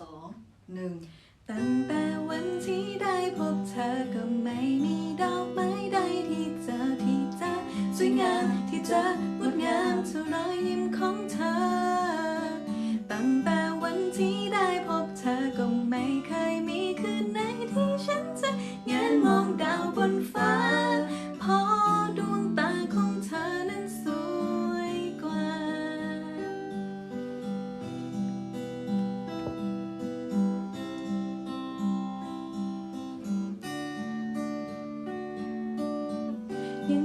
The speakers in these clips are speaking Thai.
สองหนึ่งตั้งแต่วันที่ได้พบเธอก็ไม่มีดอกไม้ใดที่เจอที่จะสวยงามที่จะงดงามเท่ารอยยิ้มของเธอ ตั้งแต่วันที่ได้พบเธอก็ไม่เคยมีคืนไหนที่ฉันจะแงนมองดาวบนฟ้า ยัง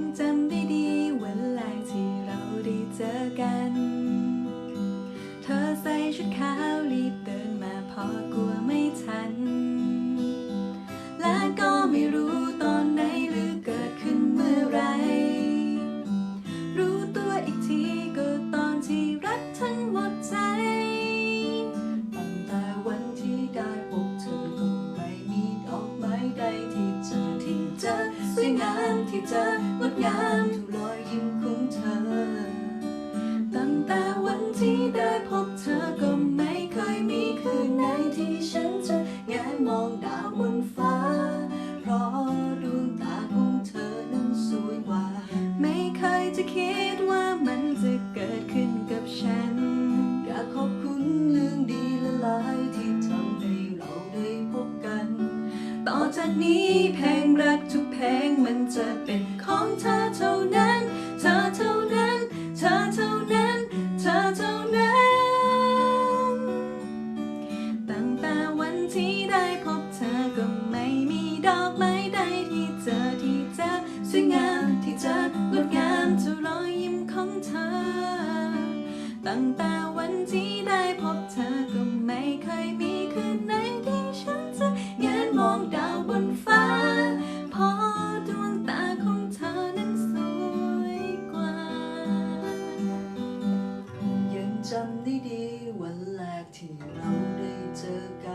ที่จะงดงามทุกรอยยิ้มของเธอ ตั้งแต่วันที่ได้พบเธอก็ไม่เคยมีคืนไหนที่ฉันจะแงนมองดาวบนฟ้า เพราะดวงตาของเธอนั้นสวยกว่า ไม่เคยจะคิดว่ามันจะเกิดขึ้นกับฉันอยากขอบคุณเรื่องดีละลายที่ทำให้เราได้พบกัน ต่อจากนี้เพลงรักทุกามที่จะงดงามเท่ารอยยิ้มของเธอ ตั้งแต่วันที่ได้พบเธอก็ไม่เคยมีคืนไหนที่ฉันจะแงนมองดาวบนฟ้า เพอดวงตาของเธอนั้นสวยกว่า ยังจำได้ดีวันแรกที่เราได้เจอกัน